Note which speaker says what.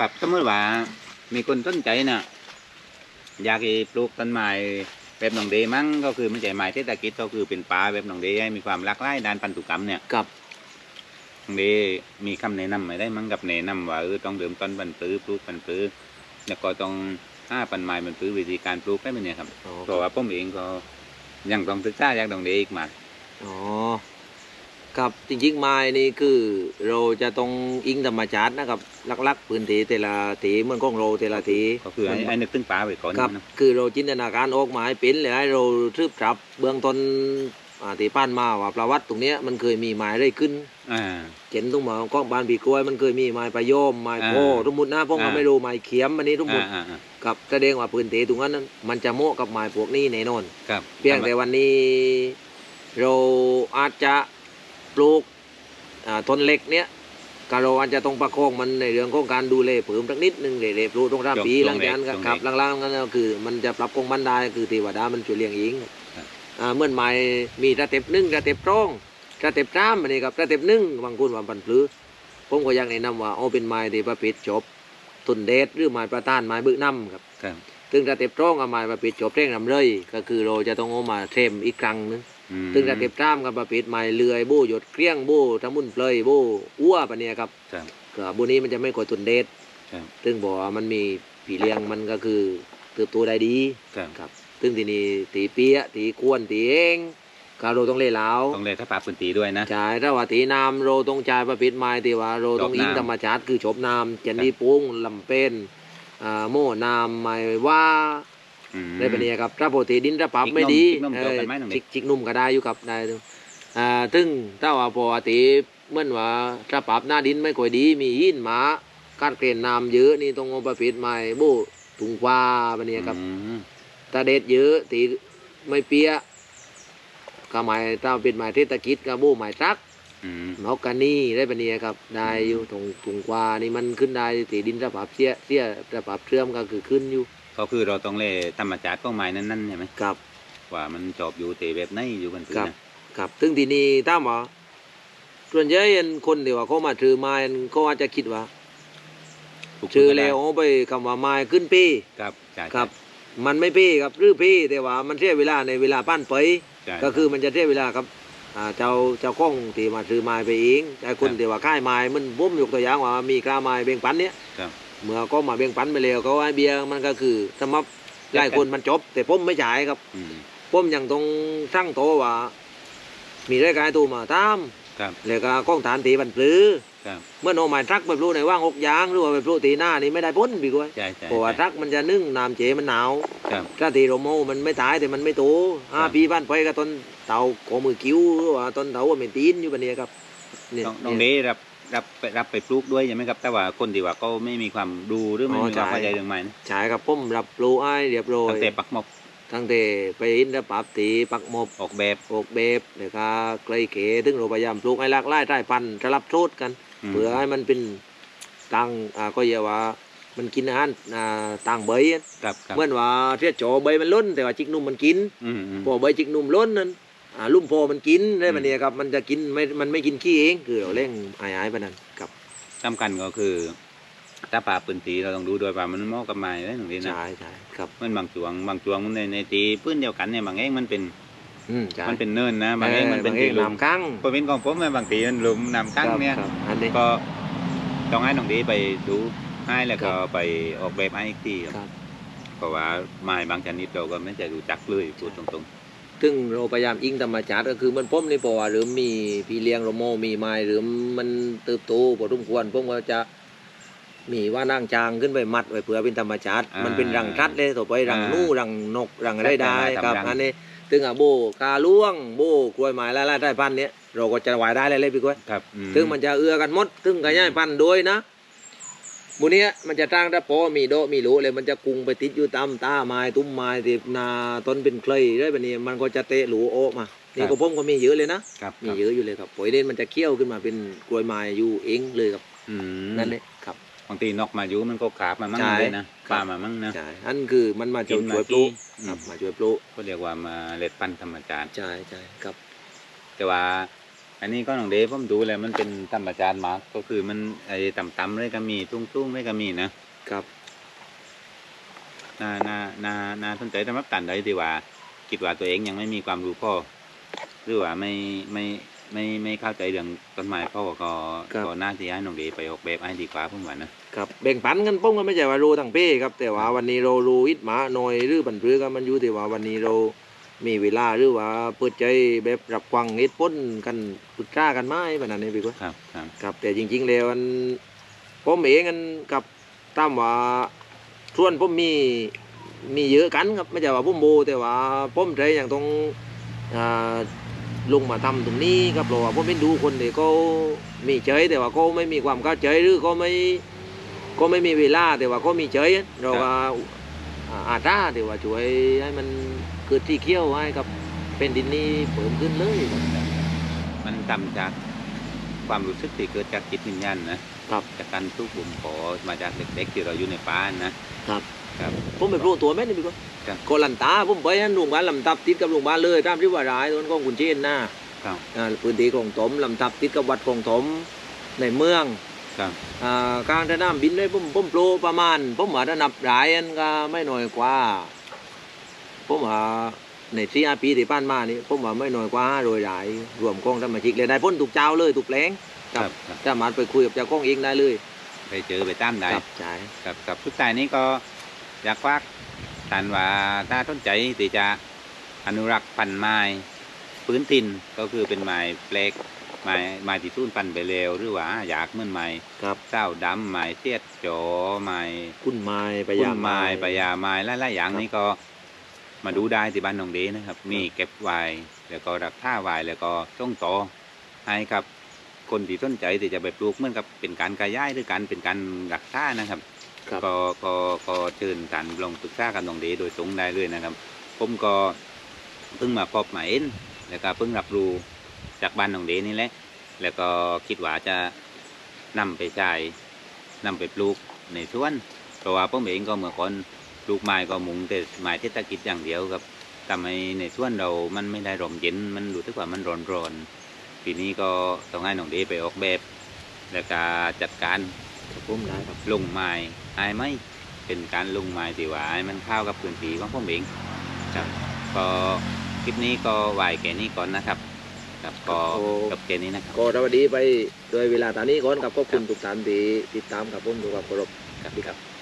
Speaker 1: กับสมมติว่ามีคนสนใจน่ะอยากให้ปลูกต้นไม้แบบหนองเดมั้งก็คือมันใจไม้เศรษฐกิจก็คือเป็นป่าแบบหนองเดให้มีความหลากหลายด้านพันธุกรรมเนี่ย
Speaker 2: กับ
Speaker 1: หนองเดมีคำแนะนำไหมได้มั้งกับแนะนำว่าเออต้องเดิมต้นปันปื้อปลูกปันปื้อแล้วก็ต้องห้าปันไม้ปันปื้อวิธีการปลูกได้ไหมเนี่ยครับ
Speaker 2: อ๋อ
Speaker 1: เพราะว่าผมเองก็ยังต้องศึกษาจากหนองเดอีกมาก
Speaker 2: อ๋อ ครับจริงๆไม้นี่คือเราจะต้องอิงธรรมชาตินะครับลักๆพื้นที่แต่ละที่เหมันของเราแต่ละที่
Speaker 1: ก็คือให้ให้นึกถึงป่าไว้ก่อน
Speaker 2: ครับ
Speaker 1: นะ
Speaker 2: คือเราจินตนาการออกมาให้เป็นเลยให้เราทืบจับเบื้องต้นอ่าที่ป้านมาว่าประวัติตรงเนี้ยมันเคยมีไม้ได้ขึ้น
Speaker 1: อ่า
Speaker 2: เห็นตรงหมากล้องบานปีกล้วยมันเคยมีไม้ประโยมไม้โพ
Speaker 1: อ่า
Speaker 2: สมมตินะพวกเรา
Speaker 1: อ่า
Speaker 2: ไม่รู้ไม้เขียมอันนี้สมม
Speaker 1: อ่า
Speaker 2: ติ
Speaker 1: อ่าอ่า
Speaker 2: กับแสดงว่าพื้นที่ตรงนั้นนั้นมันจะเหมาะกับไม้พวกนี้แน่นอน
Speaker 1: ครับ
Speaker 2: เพียงแต่วันนี้ เราอาจจะ ปลูกอ่าต้นเล็กเนี้ยก็เราอาจจะต้องประคองมันในเรื่องของการดูแลเพิ่มสักนิดหนึงเรื่อยๆปลูกตรงรามปีหลังจากนั้นก็ครับหลังๆนั้นก็คือ มันจะปรับปรุงบันไดคือเทวดามันช่วยเลี้ยงเองอ่าเมื่อไม้มีระเต็บหนึ่งระเต็บร่องระเต็บจ้ามอันนี้ครับระเต็บหนึ่งบางคนว่าปันปลื้อผมก็อยากแนะนำว่าเอาเป็นไม้ที่ประเภทจบต้นเดชหรือไม้ประต้านไม้บึกน้ำครับ
Speaker 1: ครับ
Speaker 2: ซึ่งถ้าเต็บร้องกับมาประเภทจบเร่งนำเลย ก็คือเราจะต้องเอามาเทมอีกครั้งหนึง
Speaker 1: อืม
Speaker 2: ซึ่งถ้าเต็บจ้ามกับประเภทไม้เลื่อยโบหยดเกลี้ยงโบทำมุนเปลยโบอ้วปะเนี่ยครับ
Speaker 1: ครับ
Speaker 2: ก็โบนี้มันจะไม่ก่อยตุนเดช
Speaker 1: ครับ
Speaker 2: ซึ่งบอกว่ามันมีผีเลี้ยงมันก็คือเติบโตได้ดี
Speaker 1: ครับ
Speaker 2: ครับซึ่งทีนี้ตีเปียะตีกวนตีเองก็เราต้องเล่เหลา
Speaker 1: ต้องเลยถ้าปราบพื้นที่ด้วยนะ
Speaker 2: จ่ายถ้าว่าตีน้ำเราต้องจ่ายประเภทไม้ที่ว่าเราต้อง
Speaker 1: จบน้ำ
Speaker 2: อิงธรรมชาติคือจบน้ำเจนดีปุ้งลำเป็นอ่าโม่น้ำไม้ว่า
Speaker 1: อืม
Speaker 2: ได้ปะเนี่ยครับถ้าปกติดินระปรับ
Speaker 1: จิกนม
Speaker 2: ไม่ดี
Speaker 1: จิกนม
Speaker 2: เอ
Speaker 1: เกี่ยว
Speaker 2: อ
Speaker 1: กันไหมตรงนี้
Speaker 2: จิกจิกนุ่มก็ได้อยู่ครับได้อยู่อ่าถึงถ้าว่าปกติเหมื่อนว่าระปรับหน้าดินไม่ค่อยดี มีหินหมาการเกรนน้ำเยอะนี่ต้องเอาประเภทใหม่โบถุงฟ้าปะเนี่ยครับ
Speaker 1: อืม
Speaker 2: ถ้าเด็ดเยอะตีไม่เปียก็หมายถ้าเป็นหมายเทศกิจก็โบหมายจัก
Speaker 1: อืม
Speaker 2: นอกกันนี่ได้ปะเนี่ยครับได้อยู่ถุงถุงฟ้านี่มันขึ้นได้ตีดินระปรับเสียเสียระปรับเชื่อมก็คือขึ้นอยู่
Speaker 1: ก็คือเราต้องเล่ธรรมชาติของไม้นั้นๆใช่ไหม
Speaker 2: กับ
Speaker 1: ว่ามันจอบอยู่เตะแบบไหนอยู่กันพื้น
Speaker 2: ครับ
Speaker 1: นะครับ
Speaker 2: ซึ่งทีนี้ถ้ามว่าส่วนใหญ่อันคนที่ว่าเขามาถือไม้อันเขาอาจจะคิดว่า
Speaker 1: ปลูก
Speaker 2: ถือ
Speaker 1: พืชก็ได้
Speaker 2: แล้วเอาไปคำว่าไม้ขึ้นปี
Speaker 1: ครับใช่
Speaker 2: ครับ มันไม่ปีครับหรือปีแต่ว่ามันเสียเวลาในเวลาปั้นไป
Speaker 1: ใช่
Speaker 2: ก็คือมันจะเสียเวลาครับอ่าเจ้าเจ้าข้องที่มาถือไม้ไปเองแต่คน
Speaker 1: ครับ
Speaker 2: ที่ว่าค่ายไม้มันบุ้มยกตัวอย่างว่ามีกล้าไม้เบ่งปันเนี้ย
Speaker 1: ครับ
Speaker 2: เมื่อก็มาเบ่งปันไปแล้วเขาให้เบียร์มันก็คือสำหรับหลายคนมันจบ แต่ผมไม่จ่ายครับ
Speaker 1: อืม
Speaker 2: ผมยังต้องสร้างโตวว่า มีรายการตูมาตาม
Speaker 1: ครับ
Speaker 2: แล้วก็กล้องฐานตีบันปลือ
Speaker 1: ครับ
Speaker 2: เมื่อโนหมายทรักไปปลูกในว่างหกยางหรือว่าไปปลูกตีหน้านี่ไม่ได้พ้นพี่ก้อย
Speaker 1: ใช่ใช่
Speaker 2: เพราะว่าทรักมันจะนึ่งน้ำเจมันหนาว
Speaker 1: ครับ
Speaker 2: ถ้าตีโรโมมันไม่ตายแต่มันไม่โตห้า
Speaker 1: ครับ
Speaker 2: ปีบ้านไปก็ต้นเต่าโกมือคิ้วหรือว่าต้นเต่าว่าเมนตีนอยู่ปะเนี่ยครับเนี่ย
Speaker 1: ต้องต้องเด้รับ รับไปรับไปปลูกด้วยใช่ไหมครับ แต่ว่าคนที่ว่าเขาไม่มีความดูหรือไม่มีความเข้าใจเรื่องไม้นะ
Speaker 2: ใช่ครับผมรับปลูกไอ้เรียบร้อย
Speaker 1: ตั้งแต่ปักหมก
Speaker 2: ตั้งแต่ไปอินทปับตีปักหมบ
Speaker 1: ออกแบบ
Speaker 2: ออกแบบแล้วก็ไกลเก๋ถึงเราพยายามปลูกให้หลากหลายใต้พันธุ์จะรับโทษกัน
Speaker 1: ม
Speaker 2: เพื่อให้มันเป็นตังอ่าก็อย่าว่ามันกินอาหารอ่าต่างใบอะ
Speaker 1: ครับครับ
Speaker 2: เหมื่อนว่าเทียโจใบมันล้นแต่ว่าจิกนุ่มมันกิน
Speaker 1: อืมอืม
Speaker 2: พอใบจิกนุ่มล้นนั้นอ่า ลุ่มโพมันกินได้
Speaker 1: อืม
Speaker 2: ปะเนี่ยครับมันจะกินไม่มันไม่กินขี้เองคือเราเร่งหายหายไปนั่นครับ
Speaker 1: สำคัญก็คือถ้าป่าปืนตีเราต้องดูด้วยว่ามันเหมาะกับไม้ได้ตรงนี้นะ
Speaker 2: ใช่ใช่ครับ
Speaker 1: มันบางจวงบางจวงมันในในตีพื้นเดียวกันเนี่ยบางเองมันเป็น
Speaker 2: อืมใช่
Speaker 1: มันเป็นเนินนะบางเองมันเป็น
Speaker 2: บางเอ
Speaker 1: ตี
Speaker 2: ง
Speaker 1: หลุม
Speaker 2: น้ำกั้ง
Speaker 1: พอเป็นของผมเนี่ยบางทีมันหลุมน้ำกั้งเนี่ย
Speaker 2: ครับอันนี้
Speaker 1: ก็ต้องให้น้องดีไปดูให้แล้วก็
Speaker 2: ครับ
Speaker 1: ไปออกแบบให้อีกทีครับ
Speaker 2: ครับ
Speaker 1: เพราะว่าไม้บางชนิดเราก็ไม่จะรู้จักเลยพูดตรง
Speaker 2: ซึ่งเราพยายามอิงธรรมชาติก็คือมันพ้มนี่เพราะว่าหรือมีพี่เลี้ยงโรโมมีไม้หรือมันเติบโตพอสมควรผมก็จะมีว่านั่งจางขึ้นไปมัดไว้เพื่อเป็นธรรมชาติ มันเป็นรังทัดเลยต่อไปรังนู่รังนกรังอะไรได้ครับอันนี้ถึงอะโบกาล่วงโบกล้วยไม้ไล่ๆใต้พันธุ์เนี้ยเราก็จะไหวได้เลยเลยพี่ก้อย
Speaker 1: ๆครับอื
Speaker 2: ถึงมันจะเอื้อกันหมดถึงก็ย่ายพันธุ์โดยนะ บุเนี้ยมันจะตั้งแต่ปอมีโดะมีหลูเลยมันจะกุงไปติดอยู่ตามตาไม้ตุ้มไม้ที่นาต้นเป็นเคลยได้แบบนี้มันก็จะเตะหลูโอะมานี่ก็ผมก็มีเยอะเลยนะครับมี
Speaker 1: ครับ
Speaker 2: เยอะอยู่เลยครับปล่อยเด่นมันจะเคี้ยวขึ้นมาเป็นกล้วยไม้อยู่เองเลยครับ
Speaker 1: อืม
Speaker 2: นั่นเลยครับ
Speaker 1: บางทีนกมาอยู่มันก็ขาบมามั่ง
Speaker 2: ใช่
Speaker 1: เลยนะ
Speaker 2: ครั
Speaker 1: ป
Speaker 2: บ
Speaker 1: ลามามั่งนะ
Speaker 2: ใช่อันคือมันมา
Speaker 1: กิ
Speaker 2: ช่วย
Speaker 1: น
Speaker 2: ช่วย
Speaker 1: มา
Speaker 2: ปลูก
Speaker 1: อืม
Speaker 2: ครับมาช่วยปลูก
Speaker 1: ก็เรียกว่ามาเล็ดปั้นธรรมชาติ
Speaker 2: ใช่ใช่ครับ
Speaker 1: แต่ว่า อันนี้ก็น้องเดฟผมดูแล้วมันเป็นธรรมชาติมากก็คือมันไอ้ต่ำๆเลยก็มีตุ้งๆเลยก็มีนะครับน่าน่าน่าน่าสนใจสำหรับตันใดที่ว่าคิดว่าตัวเองยังไม่มีความรู้พ่อหรือว่าไม่ไม่ไม่ไม่เข้าใจเรื่องต้นไม้พ่อก็ก็น่าที่ให้น้องเดฟไปออกแบบให้ดีกว่าผมว่านะครับ
Speaker 2: แบ่งปันกันป้งก็ไม่ใช่ว่ารู้ทั้งเป้ครับแต่ว่าวันนี้เรารู้อิดหมาหน่อยหรือบันพือก็มันอยู่ที่ว่าวันนี้เรา มีเวลาหรือว่าเปิดใจแบบรับฟังเหตุผลกันปรึกษากันไหมแบบนั้นนี่พี่กว่า
Speaker 1: ครับครับ
Speaker 2: ครับ แต่จริง ๆ แล้วมันผมเองกันกับตามว่าส่วนผมมีมีเยอะกันครับไม่ใช่ว่าผมโบแต่ว่าผมใจอย่างตรงอ่าลงมาทำตรงนี้ครับเพราะว่าผมเป็นดูคนที่เขามีใจแต่ว่าเขาไม่มีความเข้าใจหรือเขาไม่ก็ไม่มีเวลาแต่ว่าเขามีใจเราก็ อ่าอาตราแต่ว่าช่วยให้มันเกิดที่เขี้ยวให้กับเป็นดินนี้เพิ่มขึ้นเลยครับ
Speaker 1: มันทำจากความรู้สึกที่เกิดจากจิตวิญญาณนะครับจากการทุกข์บ่มขอมาจากเด็กๆที่เราอยู่ในป่านะครับครับ
Speaker 2: ผมไปปลูกตัวแม่นี่พี่ก็
Speaker 1: ครับ
Speaker 2: โกลันตาผมไปนั่นโรงพยาบาลลำตับติดกับโรงพยาบาลเลยตามที่ว่าร้ายตอนของคุณเชนนะครับอ่าพื้นที่ของถมลำตับติดกับวัดของถมในเมือง
Speaker 1: ครับ
Speaker 2: อ่ากลางสนามบินเลยผมผมปลูกประมาณผมว่าถ้านับรายอันก็ไม่น้อยกว่าผมว่าในสี่ห้าปีที่ผ่านมานี่ผมว่าไม่น้อยกว่าห้าร้อยรายรวมกองสมาชิกเลยได้พ้นถูกเจ้าเลยถูกแปลง
Speaker 1: ครับครับ
Speaker 2: สามารถไปคุยกับเจ้าของเองได้เลย
Speaker 1: ไปเจอไปตามได้
Speaker 2: ครับใช่
Speaker 1: ครับครับทุกทายนี้ก็อยากฝากท่านว่าถ้าสนใจที่จะอนุรักษ์พันธุ์ไม้พื้นถิ่นก็คือเป็นไม้แปลก ไม้ไม้ที่สูญพันธุ์ไปแล้วหรือว่าอยากเหมือนไม้
Speaker 2: ครับ
Speaker 1: เศร้าดำไม้เสียดจอไม้
Speaker 2: คุณไม้ไป
Speaker 1: พุ่
Speaker 2: ยาม
Speaker 1: ไม้ปยาไม้หลายๆอย่าง
Speaker 2: ครับ
Speaker 1: นี้ก็มาดูได้ที่บ้านหนองเดนะครับ มีเก็บไว้แล้วก็รักท่าไว้แล้วก็ต้องต่อให้กับคนที่สนใจที่จะไปปลูกเหมือนกับเป็นการกระย้ายหรือการเป็นการรักษานะครับ
Speaker 2: ครับ
Speaker 1: ก็ก็ก็เชิญท่านลองปรึกษากับน้องเดโดยตรงได้เลยนะครับ ผมก็เพิ่งมาพบหมายเอ็นแล้วก็เพิ่งรับรู้ จากบ้านหนองเดนี่แหละ แล้วก็คิดว่าจะนำไปใช้นำไปปลูกในสวน เพราะว่าผมเองก็เหมือก่อนปลูกไม้ก็มุงแต่ไม้เทศกิจอย่างเดียวครับทำให้ในสวนเรามันไม่ได้ร่มเย็น มันรู้สึกว่ามันร้อนร้อนปีนี้ก็ต้องให้หนองเดไปออกแบบ แล้วก็จัดการ
Speaker 2: ครับผมได้ครับ
Speaker 1: ลงไม้ไอ้ไหมเป็นการลงไม้ที่ว่ามันเข้ากับพื้นที่ของผมเองครับก็คลิปนี้ก็ไหวแค่นี้ก่อนนะครับ ครับก็
Speaker 2: โอ้
Speaker 1: จบแค่นี้นะครับ
Speaker 2: ก็สวัสดีไปโดยเวลาตอนนี้ก่อนครับขอบคุณทุกท่านที่ติดตามกับผมด้วยความเคารพ
Speaker 1: ครับครับ